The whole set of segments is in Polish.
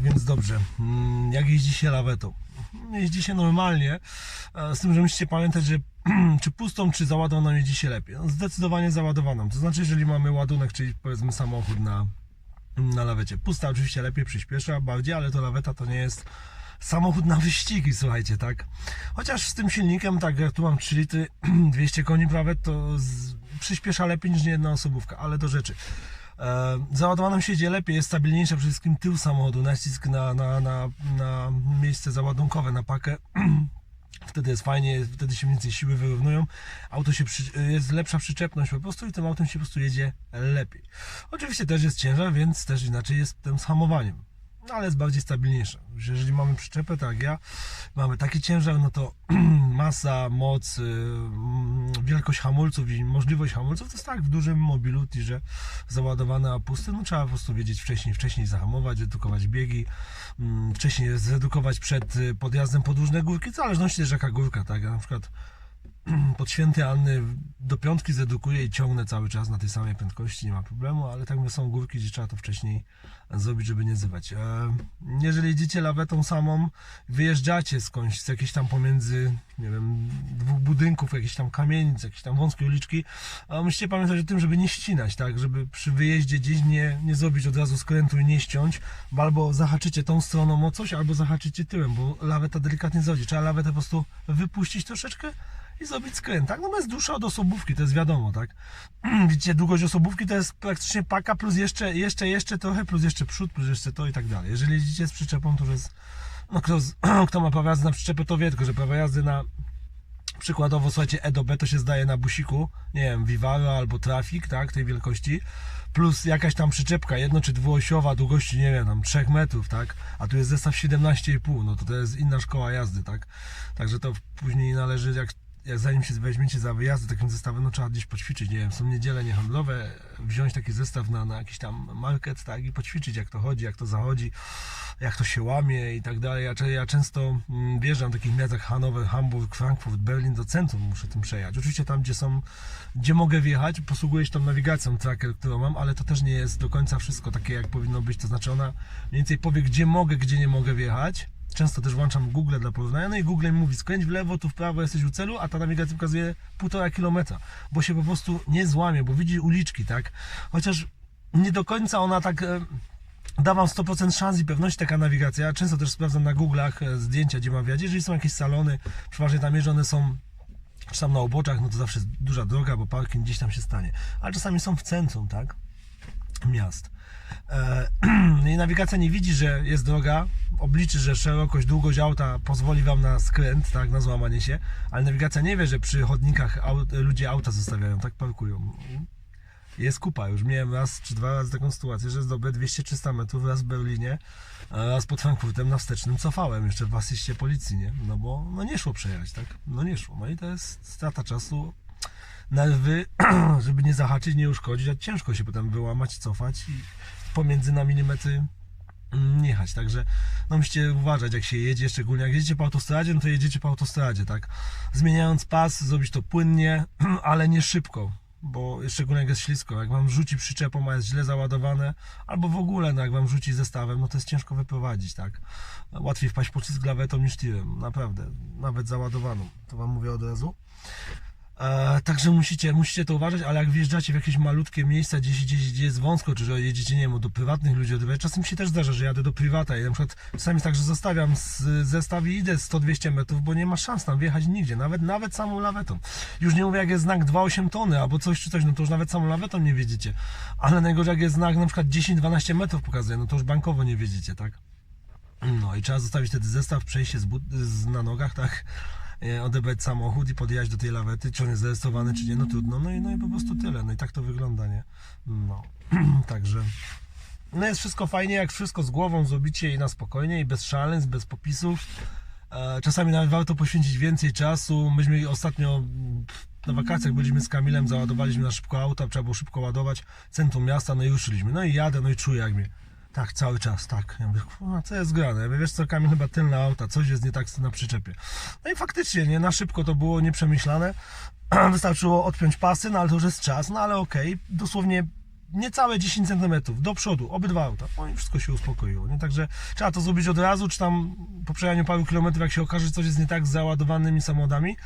Tak więc dobrze. Mm, Jak jeździ się lawetą? Jeździ się normalnie, e, z tym, że musicie pamiętać, że czy pustą, czy załadowaną jeździ się lepiej. No, zdecydowanie załadowaną. To znaczy, jeżeli mamy ładunek, czyli powiedzmy samochód na, na lawecie. Pusta oczywiście lepiej przyspiesza bardziej, ale to laweta to nie jest samochód na wyścigi, słuchajcie, tak? Chociaż z tym silnikiem, tak jak tu mam 3 litry, 200 koni prawie, to z, przyspiesza lepiej niż jedna osobówka, ale do rzeczy. E, załadowaną się jedzie lepiej, jest stabilniejsza przede wszystkim tył samochodu, nacisk na, na, na, na miejsce załadunkowe, na pakę. Wtedy jest fajnie, wtedy się więcej siły wyrównują. Auto się przy, jest lepsza przyczepność po prostu i tym autem się po prostu jedzie lepiej. Oczywiście też jest ciężar, więc też inaczej jest tym z hamowaniem. Ale jest bardziej stabilniejsze. Już Jeżeli mamy przyczepę, tak jak ja, mamy taki ciężar, no to masa, moc, y, mm, wielkość hamulców i możliwość hamulców to jest tak w dużym mobilu, że załadowane a pusty, no trzeba po prostu wiedzieć wcześniej, wcześniej zahamować, zredukować biegi, mm, wcześniej zredukować przed y, podjazdem pod różne górki, w zależności też jaka górka, tak, ja na przykład pod święty Anny do piątki zedukuję i ciągnę cały czas na tej samej prędkości, nie ma problemu, ale tak mówię, są górki, gdzie trzeba to wcześniej zrobić, żeby nie zywać. E, Jeżeli jedziecie lawetą samą, wyjeżdżacie skądś, z jakiejś tam pomiędzy, nie wiem, dwóch budynków, jakiejś tam kamienic, jakieś tam wąskie uliczki, musicie pamiętać o tym, żeby nie ścinać, tak, żeby przy wyjeździe gdzieś nie, nie zrobić od razu skrętu i nie ściąć, bo albo zahaczycie tą stroną o coś, albo zahaczycie tyłem, bo laweta delikatnie zchodzi. Trzeba lawetę po prostu wypuścić troszeczkę i zrobić skręt, tak? No bo jest dłuższa od osobówki, to jest wiadomo, tak? Widzicie, długość osobówki to jest praktycznie paka plus jeszcze, jeszcze, jeszcze trochę, plus jeszcze przód, plus jeszcze to i tak dalej. Jeżeli jeździcie z przyczepą, to jest, no kto, kto ma prawo jazdy na przyczepę, to wie tylko, że prawo jazdy na przykładowo, słuchajcie, E do B to się zdaje na busiku, nie wiem, Vivaro albo Trafik, tak, tej wielkości, plus jakaś tam przyczepka, jedno czy dwuosiowa długości, nie wiem, tam 3 metrów, tak, a tu jest zestaw 17,5, no to to jest inna szkoła jazdy, tak, także to później należy, jak, jak zanim się weźmiecie za wyjazdy takim zestawem, no trzeba gdzieś poćwiczyć, nie wiem, są niedziele niehandlowe, wziąć taki zestaw na, na jakiś tam market, tak, i poćwiczyć, jak to chodzi, jak to zachodzi, jak to się łamie i tak dalej. Ja, ja często mm, wjeżdżam w takich miastach Hanower, Hamburg, Frankfurt, Berlin do centrum muszę tym przejechać. Oczywiście tam, gdzie są, gdzie mogę wjechać, posługuję się tą nawigacją tracker, którą mam, ale to też nie jest do końca wszystko takie, jak powinno być. To znaczy ona mniej więcej powie, gdzie mogę, gdzie nie mogę wjechać. Często też włączam Google dla porównania, no i Google mi mówi skręć w lewo, tu w prawo, jesteś u celu, a ta nawigacja pokazuje półtora kilometra, bo się po prostu nie złamie, bo widzi uliczki, tak? Chociaż nie do końca ona tak... E, da wam 100% szans i pewności taka nawigacja. Ja często też sprawdzam na Google'ach e, zdjęcia, gdzie mam wjechać. Jeżeli są jakieś salony, przeważnie tam jeżdżone są czy tam na oboczach, no to zawsze jest duża droga, bo parking gdzieś tam się stanie. Ale czasami są w centrum, tak? Miast. E, I nawigacja nie widzi, że jest droga, obliczy, że szerokość, długość auta pozwoli wam na skręt, tak, na złamanie się, ale nawigacja nie wie, że przy chodnikach aut, ludzie auta zostawiają, tak parkują. Jest kupa. Już miałem raz czy dwa razy taką sytuację, że zdobyłem 200-300 metrów raz w Berlinie, raz pod Frankfurtem na wstecznym cofałem jeszcze w asyście policji, nie? No bo no nie szło przejechać, tak? No nie szło. No i to jest strata czasu, nerwy, żeby nie zahaczyć, nie uszkodzić, a ciężko się potem wyłamać, cofać i pomiędzy na milimetry mm, jechać, także no musicie uważać jak się jedzie, szczególnie jak jedziecie po autostradzie, no to jedziecie po autostradzie, tak, zmieniając pas, zrobić to płynnie, ale nie szybko, bo szczególnie jak jest ślisko, jak wam rzuci przyczepą, a jest źle załadowane, albo w ogóle, no jak wam rzuci zestawem, no to jest ciężko wyprowadzić, tak, łatwiej wpaść pocisk lawetą niż tirem, naprawdę, nawet załadowaną, to wam mówię od razu. Także musicie, musicie to uważać, ale jak wjeżdżacie w jakieś malutkie miejsca, gdzieś, gdzieś, gdzie jest wąsko, czy że jedziecie, nie wiem, do prywatnych ludzi odbywać, czasem się też zdarza, że jadę do prywata i na przykład czasami tak, że zostawiam zestaw i idę 100-200 metrów, bo nie ma szans tam wjechać nigdzie, nawet, nawet samą lawetą. Już nie mówię, jak jest znak 2,8 tony albo coś czy coś, no to już nawet samą lawetą nie wiedziecie. Ale najgorzej, jak jest znak na przykład 10-12 metrów pokazuje, no to już bankowo nie wiedziecie, tak? No i trzeba zostawić wtedy zestaw, przejść się z but, z, na nogach, tak? E, Odebrać samochód i podjechać do tej lawety, czy on jest zarejestrowany, czy nie, no trudno. No i, no i po prostu tyle. No i tak to wygląda, nie? No, także. No jest wszystko fajnie, jak wszystko z głową zrobicie i na spokojnie, i bez szaleństw, bez popisów. E, Czasami nawet warto poświęcić więcej czasu. Myśmy ostatnio na wakacjach byliśmy z Kamilem, załadowaliśmy na szybko auta, trzeba było szybko ładować, centrum miasta, no i ruszyliśmy. No i jadę, no i czuję jak mnie. Tak, cały czas, tak. Ja mówię, kurwa, co jest grane? Ja mówię, wiesz co, Kamil, chyba tylne auta, coś jest nie tak na przyczepie. No i faktycznie, nie, na szybko to było nieprzemyślane. Wystarczyło odpiąć pasy, no ale to już jest czas, no ale okej, dosłownie niecałe 10 cm do przodu, obydwa auta. No i wszystko się uspokoiło. Nie? Także trzeba to zrobić od razu, czy tam po przejechaniu paru kilometrów, jak się okaże, że coś jest nie tak z załadowanymi samochodami,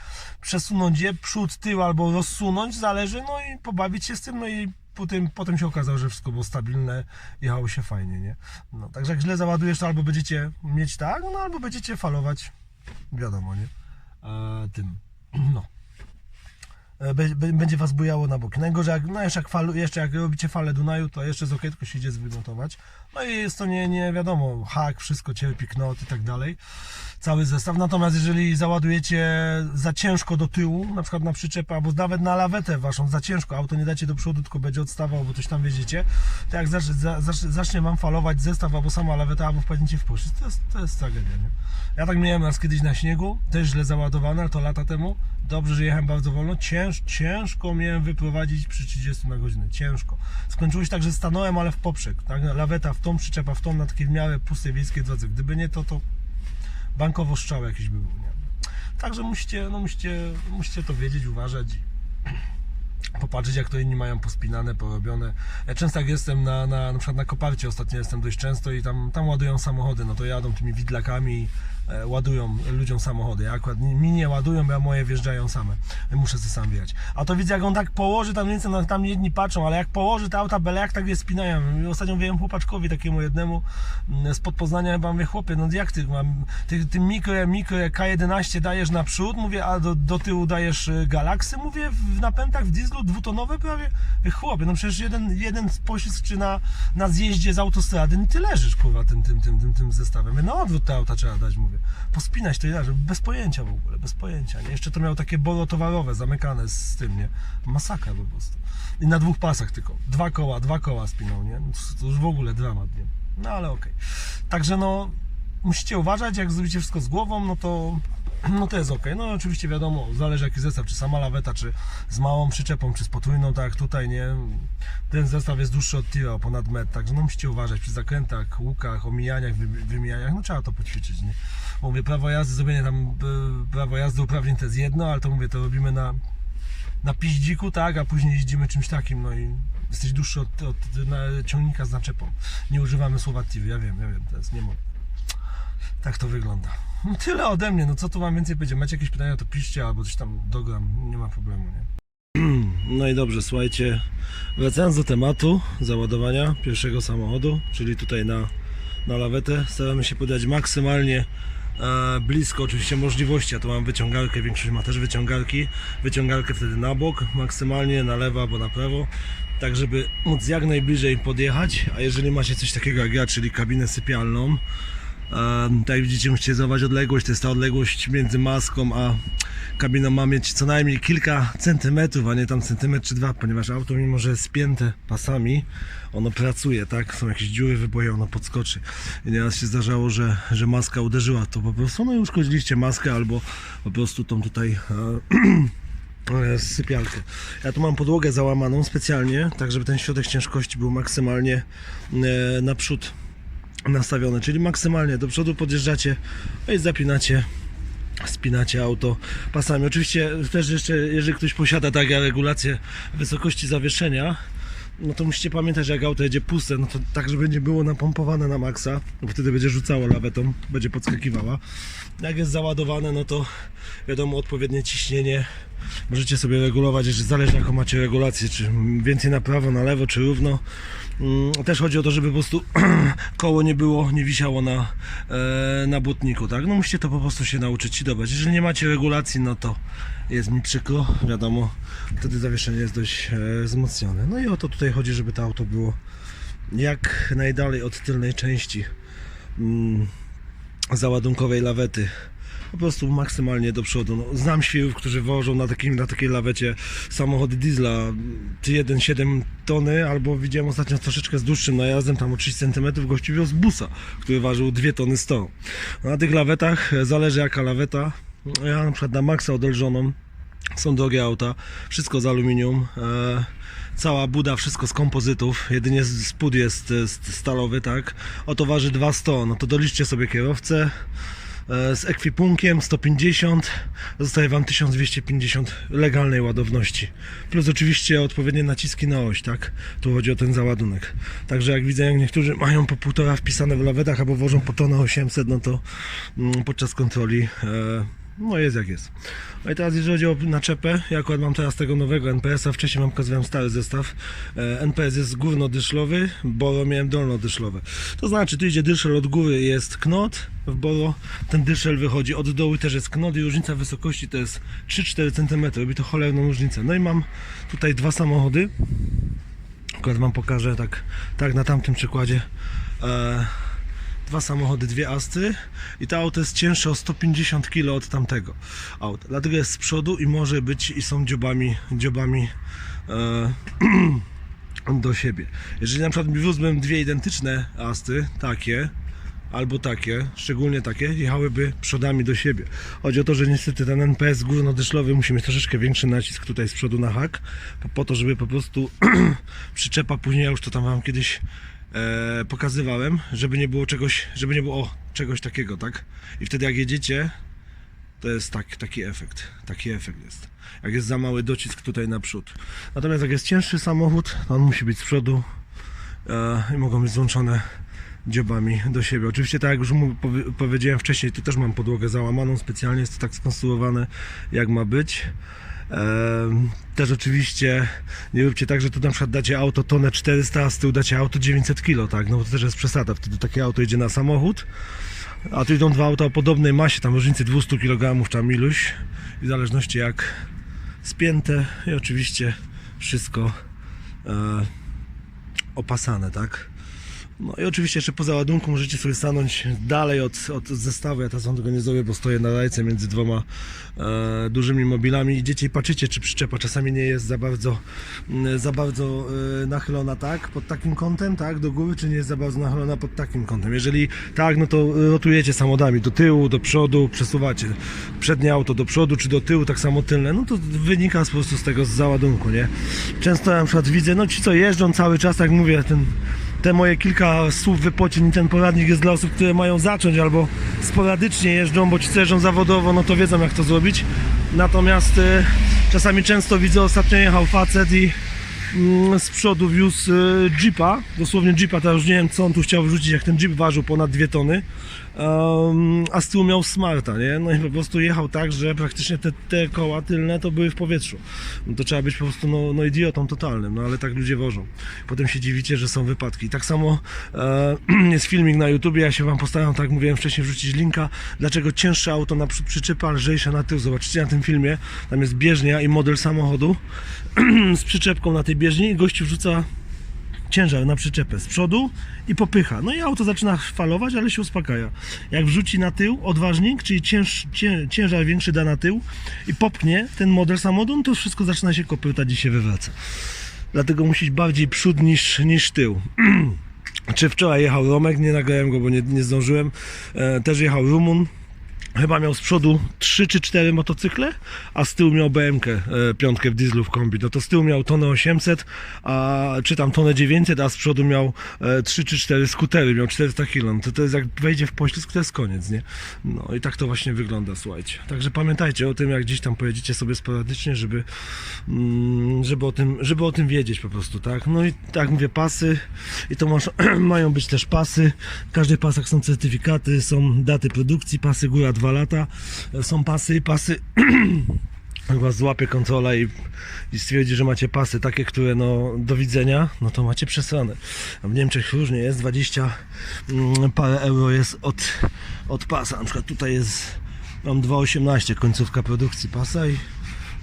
przesunąć je przód, tył albo rozsunąć, zależy, no i pobawić się z tym, no i potem, potem się okazało, że wszystko było stabilne, jechało się fajnie, nie? No, także jak źle załadujesz, to albo będziecie mieć tak, no albo będziecie falować, wiadomo, nie? E, tym, no. E, be- be- będzie was bujało na boki. Najgorzej, jak, no jeszcze jak, falu, jeszcze jak robicie falę Dunaju, to jeszcze z ok, tylko się idzie zwymontować. No i jest to nie, nie wiadomo, hak, wszystko cierpi, knot i tak dalej. Cały zestaw. Natomiast jeżeli załadujecie za ciężko do tyłu, na przykład na przyczepę, albo nawet na lawetę waszą za ciężko, auto nie dacie do przodu, tylko będzie odstawał, bo coś tam wiedziecie, to jak zacznie, za, zacznie, wam falować zestaw, albo sama laweta, albo wpadniecie w poszczyt, to jest, to jest tragedia, nie? Ja tak miałem raz kiedyś na śniegu, też źle załadowane, to lata temu. Dobrze, że jechałem bardzo wolno. Cięż, ciężko miałem wyprowadzić przy 30 na godzinę. Ciężko. Skończyło się tak, że stanąłem, ale w poprzek. Tak? Laweta w tą, przyczepa w tą, na takiej w miarę pustej wiejskiej drodze. Gdyby nie to, to bankowo strzał jakiś by był. Nie? Także musicie, no musicie, musicie to wiedzieć, uważać. Popatrzeć, jak to inni mają pospinane, porobione. Ja często jak jestem na, na, na przykład na Koparcie, ostatnio jestem dość często i tam, tam ładują samochody, no to jadą tymi widlakami, ładują ludziom samochody. Ja akurat mi nie ładują, bo ja moje wjeżdżają same. Muszę sobie sam wjechać. A to widzę, jak on tak położy, tam więcej, no, tam jedni patrzą, ale jak położy te auta byle jak tak je spinają. Ostatnio wiem chłopaczkowi takiemu jednemu mm, spod Poznania, chyba mówię, chłopie, no jak ty mam, ty, ty mikro, mikro K11 dajesz naprzód, mówię, a do, do tyłu dajesz y, Galaksy, mówię, w napędach w dieslu dwutonowe prawie. Chłopie, no przecież jeden, jeden poślizg czy na, na zjeździe z autostrady, ty leżysz, kurwa, tym, tym, tym, tym, tym zestawem. No odwrót te auta trzeba dać, mówię. Pospinać to i leży, bez pojęcia w ogóle, bez pojęcia, nie? Jeszcze to miało takie bolo towarowe, zamykane z, tym, nie? Masakra po prostu. I na dwóch pasach tylko. Dwa koła, dwa koła spinał, nie? No to- już w ogóle dramat, nie? No ale okej. Także no, musicie uważać, jak zrobicie wszystko z głową, no to no to jest ok. No oczywiście wiadomo, zależy jaki zestaw, czy sama laweta, czy z małą przyczepą, czy z potrójną, tak jak tutaj, nie? Ten zestaw jest dłuższy od tira, ponad metr, także no musicie uważać przy zakrętach, łukach, omijaniach, wy, wymijaniach, no trzeba to poćwiczyć, nie? Bo Mówię, prawo jazdy, zrobienie tam e, prawo jazdy uprawnień to jest jedno, ale to mówię, to robimy na, na piździku, tak, a później jeździmy czymś takim, no i jesteś dłuższy od, od ciągnika z naczepą. Nie używamy słowa TIR, ja wiem, ja wiem, to jest nie mogę. Tak to wygląda. No tyle ode mnie, no co tu mam więcej powiedzieć? Macie jakieś pytania, to piszcie albo coś tam dogram, nie ma problemu, nie? No i dobrze, słuchajcie, wracając do tematu załadowania pierwszego samochodu, czyli tutaj na, na lawetę, staramy się podać maksymalnie e, blisko oczywiście możliwości, a tu mam wyciągarkę, większość ma też wyciągarki, wyciągarkę wtedy na bok, maksymalnie na lewo albo na prawo, tak żeby móc jak najbliżej podjechać, a jeżeli macie coś takiego jak ja, czyli kabinę sypialną, Tak jak widzicie, musicie zachować odległość. To jest ta odległość między maską a kabiną ma mieć co najmniej kilka centymetrów, a nie tam centymetr czy dwa, ponieważ auto mimo, że jest spięte pasami, ono pracuje, tak? Są jakieś dziury, wyboje, ono podskoczy. I nieraz się zdarzało, że, że maska uderzyła to po prostu, no i uszkodziliście maskę albo po prostu tą tutaj e, e, sypialkę. Ja tu mam podłogę załamaną specjalnie, tak żeby ten środek ciężkości był maksymalnie e, naprzód nastawione, czyli maksymalnie do przodu podjeżdżacie no i zapinacie spinacie auto pasami. Oczywiście też jeszcze, jeżeli ktoś posiada tak regulację wysokości zawieszenia, no to musicie pamiętać, że jak auto jedzie puste, no to tak, żeby nie było napompowane na maksa, bo wtedy będzie rzucało lawetą, będzie podskakiwała. Jak jest załadowane, no to wiadomo, odpowiednie ciśnienie możecie sobie regulować, jeszcze zależy jaką macie regulację, czy więcej na prawo, na lewo, czy równo. Mm, Też chodzi o to, żeby po prostu koło nie było, nie wisiało na, e, na butniku, tak? No musicie to po prostu się nauczyć i dobrać. Jeżeli nie macie regulacji, no to jest mi przykro, wiadomo, wtedy zawieszenie jest dość e, wzmocnione. No i o to tutaj chodzi, żeby to auto było jak najdalej od tylnej części mm, załadunkowej lawety. Po prostu maksymalnie do przodu. No, znam świrów, którzy wożą na, takim, na takiej lawecie samochody diesla czy 1,7 tony, albo widziałem ostatnio troszeczkę z dłuższym najazdem, tam o 30 cm gościu wiózł busa, który ważył 2 tony 100. Na tych lawetach zależy jaka laweta. Ja na przykład na Maxa odelżoną są drogie auta, wszystko z aluminium, e, cała buda, wszystko z kompozytów, jedynie z- spód jest e, st- stalowy, tak? Oto waży 200, no to doliczcie sobie kierowcę, z ekwipunkiem 150, zostaje Wam 1250 legalnej ładowności. Plus oczywiście odpowiednie naciski na oś, tak? Tu chodzi o ten załadunek. Także jak widzę, jak niektórzy mają po półtora wpisane w lawetach albo wożą po tonę 800, no to mm, podczas kontroli e, no jest jak jest. No i teraz jeżeli chodzi o naczepę, ja akurat mam teraz tego nowego NPS-a, wcześniej wam pokazywałem stary zestaw. E, NPS jest górnodyszlowy, Boro miałem dolnodyszlowe. To znaczy, tu idzie dyszel od góry jest knot, w Boro ten dyszel wychodzi od dołu też jest knot i różnica wysokości to jest 3-4 cm, robi to cholerną różnicę. No i mam tutaj dwa samochody, akurat wam pokażę tak, tak na tamtym przykładzie. E, dwa samochody, dwie Astry i to auto jest cięższe o 150 kg od tamtego auta. Dlatego jest z przodu i może być i są dziobami, dziobami e, do siebie. Jeżeli na przykład wózłbym dwie identyczne Astry, takie albo takie, szczególnie takie, jechałyby przodami do siebie. Chodzi o to, że niestety ten NPS górnodyszlowy musi mieć troszeczkę większy nacisk tutaj z przodu na hak, po to, żeby po prostu przyczepa później, ja już to tam wam kiedyś e, pokazywałem, żeby nie było czegoś, żeby nie było czegoś takiego, tak? I wtedy jak jedziecie, to jest tak, taki efekt. Taki efekt jest. Jak jest za mały docisk tutaj naprzód. Natomiast jak jest cięższy samochód, to on musi być z przodu e, i mogą być złączone dziobami do siebie. Oczywiście tak jak już mu powie- powiedziałem wcześniej, tu też mam podłogę załamaną specjalnie, jest to tak skonstruowane jak ma być. Też oczywiście nie róbcie tak, że tu na przykład dacie auto tonę 400, a z tyłu dacie auto 900 kg, tak? No to też jest przesada. Wtedy takie auto idzie na samochód, a tu idą dwa auta o podobnej masie, tam różnicy 200 kg, tam iluś. W zależności jak spięte i oczywiście wszystko e, opasane, tak? No i oczywiście jeszcze po załadunku możecie sobie stanąć dalej od, od zestawu. Ja teraz wam tego nie zrobię, bo stoję na rajce między dwoma e, dużymi mobilami. Idziecie i patrzycie, czy przyczepa czasami nie jest za bardzo, mm, za bardzo e, nachylona tak, pod takim kątem, tak, do góry, czy nie jest za bardzo nachylona pod takim kątem. Jeżeli tak, no to rotujecie samochodami do tyłu, do przodu, przesuwacie przednie auto do przodu, czy do tyłu, tak samo tylne. No to wynika po prostu z tego z załadunku, nie? Często ja na przykład widzę, no ci co jeżdżą cały czas, jak mówię, ten te moje kilka słów wypocin i ten poradnik jest dla osób, które mają zacząć albo sporadycznie jeżdżą, bo ci co jeżdżą zawodowo, no to wiedzą jak to zrobić. Natomiast e, czasami często widzę, ostatnio jechał facet i z przodu wiózł e, jeepa, dosłownie jeepa, teraz już nie wiem co on tu chciał wrzucić, jak ten jeep ważył ponad 2 tony, a z tyłu miał smarta, nie? No i po prostu jechał tak, że praktycznie te, te koła tylne to były w powietrzu. No to trzeba być po prostu no, no idiotą totalnym, no ale tak ludzie wożą. Potem się dziwicie, że są wypadki. Tak samo e, jest filmik na YouTubie, ja się wam postaram, tak mówiłem wcześniej, wrzucić linka, dlaczego cięższe auto na przy- przyczepa, lżejsze na tył. Zobaczycie na tym filmie, tam jest bieżnia i model samochodu z przyczepką na tej bieżni i gościu wrzuca ciężar na przyczepę z przodu i popycha. No i auto zaczyna falować, ale się uspokaja. Jak wrzuci na tył odważnik, czyli cięż, cię, ciężar większy da na tył i popchnie ten model samochodu, to wszystko zaczyna się kopytać i się wywraca. Dlatego musi być bardziej przód niż, niż tył. Czy wczoraj jechał Romek, nie nagrałem go, bo nie, nie zdążyłem. E, też jechał Rumun. Chyba miał z przodu 3 czy 4 motocykle, a z tyłu miał BMK, e, piątkę w dieslu w kombi. No to z tyłu miał tonę 800, a, czy tam tonę 900, a z przodu miał e, 3 czy 4 skutery, miał 400 kg. To, to jest jak wejdzie w poślizg, to jest koniec, nie? No i tak to właśnie wygląda, słuchajcie. Także pamiętajcie o tym, jak gdzieś tam pojedziecie sobie sporadycznie, żeby, mm, żeby, o, tym, żeby o tym wiedzieć po prostu, tak? No i tak mówię, pasy i to masz, mają być też pasy. W każdych pasach są certyfikaty, są daty produkcji, pasy góra 2 lata, są pasy, pasy was złapie kontrola i, i stwierdzi, że macie pasy takie, które no do widzenia, no to macie przesrane. A w Niemczech różnie jest, 20 mm, parę euro jest od, od pasa. Na przykład tutaj jest, mam 2,18 końcówka produkcji pasa i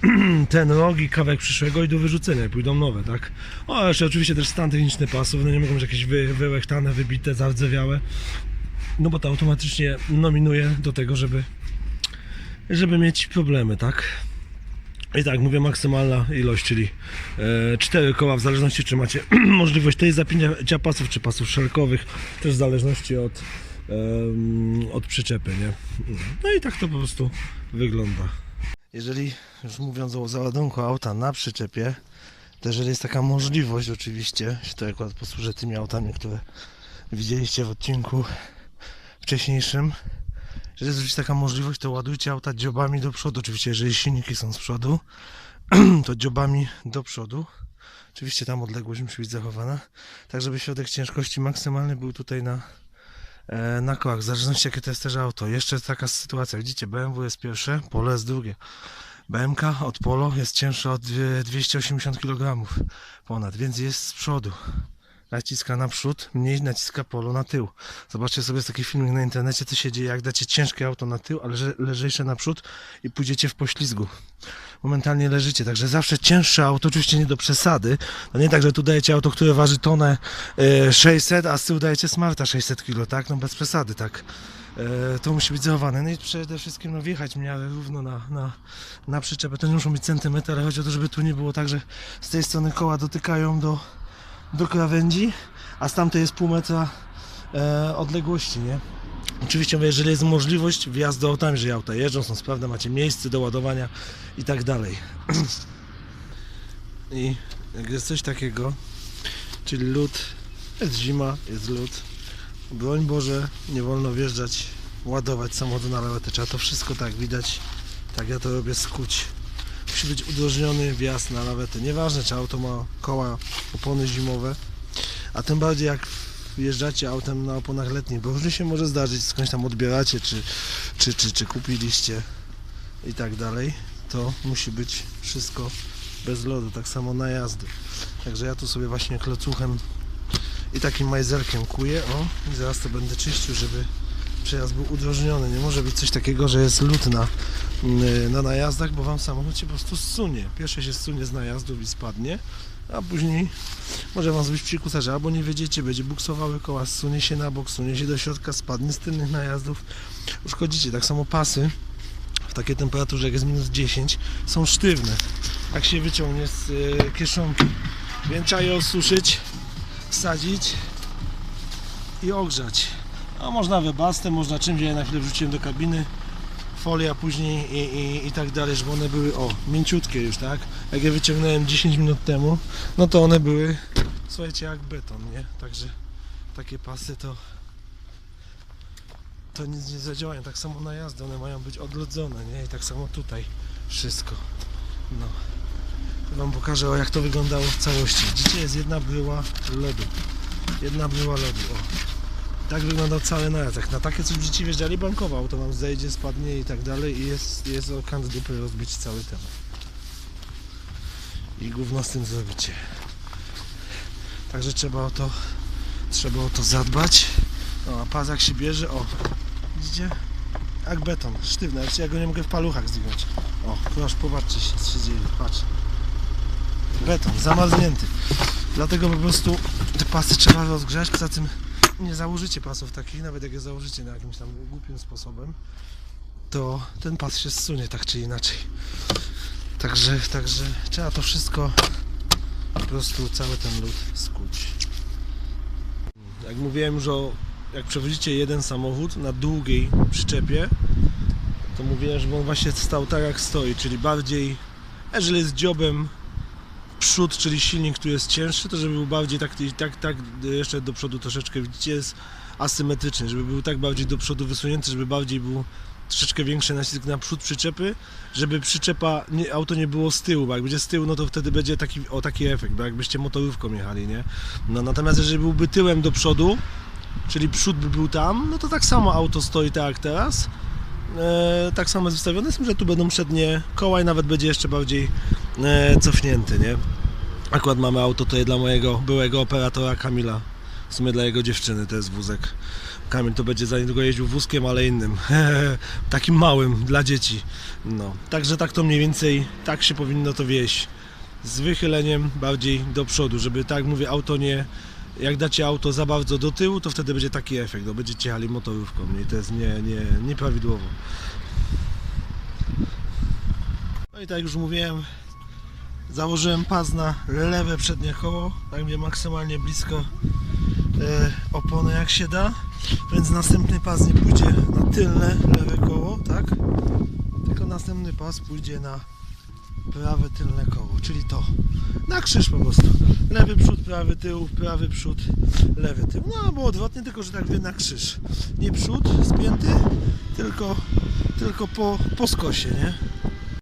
ten rok i kawałek przyszłego i do wyrzucenia, pójdą nowe, tak? O, jeszcze oczywiście też stan techniczny pasów, no nie mogą być jakieś wy, wyłechtane, wybite, zardzewiałe, no bo to automatycznie nominuje do tego, żeby żeby mieć problemy, tak? I tak, mówię maksymalna ilość, czyli e, 4 koła, w zależności czy macie możliwość tej zapięcia pasów, czy pasów szelkowych, też w zależności od, em, od przyczepy, nie? No i tak to po prostu wygląda. Jeżeli, już mówiąc o załadunku auta na przyczepie, to jeżeli jest taka możliwość oczywiście, to akurat posłużę tymi autami, które widzieliście w odcinku wcześniejszym, Jeżeli jest oczywiście taka możliwość, to ładujcie auta dziobami do przodu. Oczywiście, jeżeli silniki są z przodu, to dziobami do przodu. Oczywiście tam odległość musi być zachowana, tak żeby środek ciężkości maksymalny był tutaj na, e, na kołach, w zależności jakie to jest też auto. Jeszcze taka sytuacja, widzicie, BMW jest pierwsze, Polo jest drugie. BMK od Polo jest cięższa od dwie- 280 kg ponad, więc jest z przodu. Naciska naprzód, mniej naciska Polo na tył. Zobaczcie sobie taki filmik na internecie, co się dzieje, jak dacie ciężkie auto na tył, ale że- lżejsze naprzód i pójdziecie w poślizgu. Momentalnie leżycie, także zawsze cięższe auto, oczywiście nie do przesady. No nie tak, że tu dajecie auto, które waży tonę e, 600, a z tyłu dajecie Smarta 600 kg, tak? No bez przesady, tak. E, to musi być zachowane. No i przede wszystkim no, wjechać miarę równo na, na, na przyczepę. To nie muszą być centymetry, ale chodzi o to, żeby tu nie było tak, że z tej strony koła dotykają do, do krawędzi, a z tamtej jest pół metra e, odległości, nie? Oczywiście, mówię, jeżeli jest możliwość wjazdu autami, że auta jeżdżą, są sprawne, macie miejsce do ładowania i tak dalej. I jak jest coś takiego, czyli lód, jest zima, jest lód, broń Boże, nie wolno wjeżdżać, ładować samochodu na lawetę. Trzeba to wszystko tak widać, tak ja to robię, skuć. Musi być udrożniony wjazd na lawetę. Nieważne, czy auto ma koła, opony zimowe, a tym bardziej jak wjeżdżacie autem na oponach letnich, bo różnie się może zdarzyć, skądś tam odbieracie, czy, czy, czy, czy kupiliście i tak dalej, to musi być wszystko bez lodu, tak samo na jazdy. Także ja tu sobie właśnie klocuchem i takim majzerkiem kuję, o, i zaraz to będę czyścił, żeby przejazd był udrożniony. Nie może być coś takiego, że jest lód na, mm, na najazdach, bo wam samochód się po prostu zsunie. Pierwsze się zsunie z najazdów i spadnie, a później może wam zrobić psikusarze, albo nie wiedziecie, będzie buksowały koła, zsunie się na bok, zsunie się do środka, spadnie z tylnych najazdów, uszkodzicie. Tak samo pasy w takiej temperaturze, jak jest minus 10, są sztywne. Jak się wyciągnie z y, kieszonki. Więc trzeba je osuszyć, wsadzić i ogrzać. A można webastem, można czymś, ja na chwilę wrzuciłem do kabiny, folia później i, i, i tak dalej, żeby one były, o, mięciutkie już, tak? Jak je wyciągnąłem 10 minut temu, no to one były, słuchajcie, jak beton, nie? Także takie pasy to to nic nie zadziałają. Tak samo na jazdę, one mają być odlodzone, nie? I tak samo tutaj wszystko. No. Wam pokażę, o, jak to wyglądało w całości. Widzicie, jest jedna bryła lodu. Jedna bryła lodu, o. Tak wyglądał cały najazd. Na takie coś dzieci wjeżdżali bankował, to wam zejdzie, spadnie i tak dalej i jest, jest o kant dupy rozbić cały temat. I gówno z tym zrobicie. Także trzeba o to, trzeba o to zadbać. O, a pas jak się bierze, o, widzicie? Jak beton, sztywny, ale ja go nie mogę w paluchach zdjąć. O, proszę, popatrzcie się, co się dzieje, patrz. Beton, zamarznięty. Dlatego po prostu te pasy trzeba rozgrzać, poza tym nie założycie pasów takich, nawet jak je założycie na jakimś tam głupim sposobem, to ten pas się zsunie tak czy inaczej. Także, także trzeba to wszystko po prostu cały ten lód skuć. Jak mówiłem, że jak przewozicie jeden samochód na długiej przyczepie, to mówiłem, żeby on właśnie stał tak jak stoi, czyli bardziej, jeżeli jest dziobem przód, czyli silnik, który jest cięższy, to żeby był bardziej tak, tak, tak jeszcze do przodu troszeczkę, widzicie, jest asymetryczny, żeby był tak bardziej do przodu wysunięty, żeby bardziej był troszeczkę większy nacisk na przód przyczepy, żeby przyczepa, nie, auto nie było z tyłu, bo jak będzie z tyłu, no to wtedy będzie taki, o taki efekt, bo jakbyście motorówką jechali, nie? No natomiast jeżeli byłby tyłem do przodu, czyli przód by był tam, no to tak samo auto stoi tak jak teraz, e, tak samo jest wystawione, z tym, że tu będą przednie koła i nawet będzie jeszcze bardziej cofnięty, nie? Akurat mamy auto tutaj dla mojego byłego operatora Kamila, w sumie dla jego dziewczyny, to jest wózek. Kamil to będzie za niedługo jeździł wózkiem, ale innym, takim małym, dla dzieci. No, także tak to mniej więcej, tak się powinno to wieść. Z wychyleniem bardziej do przodu, żeby tak mówię, auto nie, jak dacie auto za bardzo do tyłu, to wtedy będzie taki efekt, no, będziecie jechali motorówką i to jest nie, nie, nieprawidłowo. No i tak już mówiłem, założyłem pas na lewe przednie koło, tak mnie maksymalnie blisko e, opony jak się da, więc następny pas nie pójdzie na tylne lewe koło, tak? Tylko następny pas pójdzie na prawe tylne koło, czyli to. Na krzyż po prostu. Lewy przód, prawy tył, prawy przód, lewy tył. No albo odwrotnie, tylko że tak wie na krzyż. Nie przód spięty, tylko, tylko po, po skosie, nie?